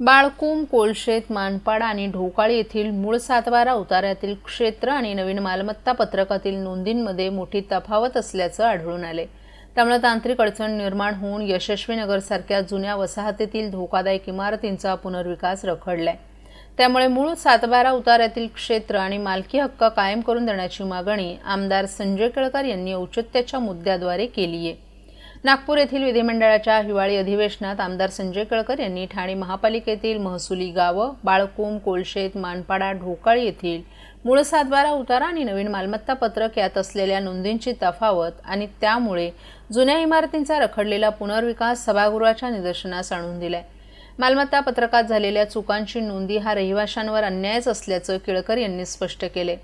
बाळकुम कोलशेत मानपाडा आणि ढोकाळी येथील मूळ सातबारा उतार्यातील क्षेत्र आणि नवीन मालमत्ता पत्रकातील नोंदींमध्ये मोठी तफावत असल्याचं आढळून आले. त्यामुळे तांत्रिक अडचण निर्माण होऊन यशस्वी नगरसारख्या जुन्या वसाहतीतील धोकादायक इमारतींचा पुनर्विकास रखडलाय. त्यामुळे मूळ सातबारा उतार्यातील क्षेत्र आणि मालकी हक्क कायम करून देण्याची मागणी आमदार संजय केळकर यांनी औचित्याच्या मुद्द्याद्वारे केली आहे नागपूर येथील विधिमंडळाच्या हिवाळी अधिवेशनात आमदार संजय कळकर यांनी ठाणे महापालिकेतील महसुली गावं बाळकुम कोलशेत मानपाडा ढोकाळी येथील मूळ सातबारा उतारा आणि नवीन मालमत्ता पत्रक यात असलेल्या नोंदींची तफावत आणि त्यामुळे जुन्या इमारतींचा रखडलेला पुनर्विकास सभागृहाच्या निदर्शनास आणून दिलाय. मालमत्ता पत्रकात झालेल्या चुकांची नोंदी हा रहिवाशांवर अन्यायच असल्याचं केळकर यांनी स्पष्ट केले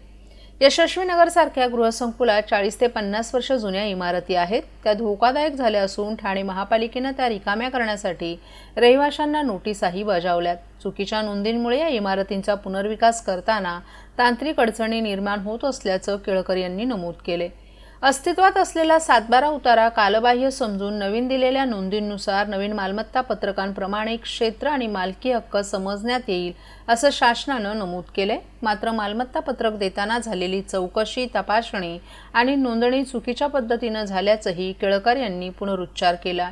यशस्वी नगरसारख्या गृहसंकुलात चाळीस ते पन्नास वर्ष जुन्या इमारती आहेत. त्या धोकादायक झाल्या असून ठाणे महापालिकेनं त्या रिकाम्या करण्यासाठी रहिवाशांना नोटीसाही बजावल्यात. चुकीच्या नोंदींमुळे या इमारतींचा पुनर्विकास करताना तांत्रिक अडचणी निर्माण होत असल्याचं केळकर यांनी नमूद केले. अस्तित्वात असलेला सातबारा उतारा कालबाह्य समजून नवीन दिलेल्या नोंदींनुसार नवीन मालमत्ता पत्रकांप्रमाणे क्षेत्र आणि मालकी हक्क समजण्यात येईल असं शासनानं नमूद केलंय. मात्र मालमत्ता पत्रक देताना झालेली चौकशी तपासणी आणि नोंदणी चुकीच्या पद्धतीनं झाल्याचंही केळकर यांनी पुनरुच्चार केला.